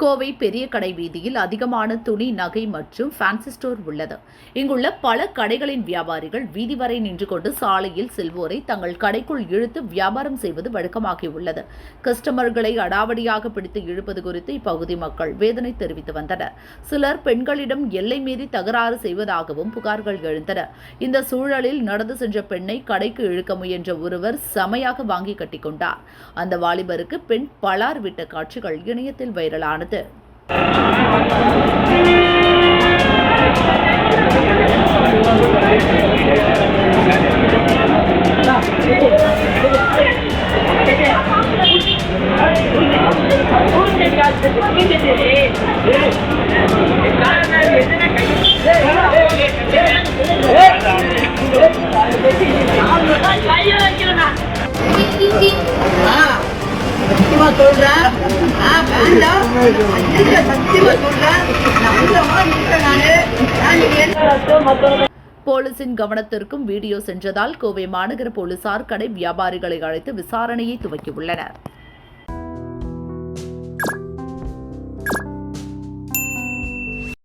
கோவை பெரிய கடை வீதியில் அதிகமான துணி நகை மற்றும் ஃபேன்சி ஸ்டோர் உள்ளது. இங்குள்ள பல கடைகளின் வியாபாரிகள் வீதி வரை நின்று கொண்டு சாலையில் செல்வோரை தங்கள் கடைக்குள் இழுத்து வியாபாரம் செய்வது வழக்கமாகியுள்ளது. கஸ்டமர்களை அடாவடியாக பிடித்து இழுப்பது குறித்து இப்பகுதி மக்கள் வேதனை தெரிவித்து வந்தனர். சிலர் பெண்களிடம் எல்லை மீறி தகராறு செய்வதாகவும் புகார்கள் எழுந்தன. இந்த சூழலில் நடந்து சென்ற பெண்ணை கடைக்கு இழுக்க முயன்ற ஒருவர் செமையாக வாங்கி கட்டிக்கொண்டார் அந்த வாலிபருக்கு பெண் பலார் விட்ட காட்சிகள் இணையத்தில் வைரலானது. சத்தியமா சொல்றேன். போலீசின் கவனத்திற்கும் வீடியோ சென்றதால் கோவை மாநகர போலீசார் கடை வியாபாரிகளை அழைத்து விசாரணையை துவக்கியுள்ளனர்.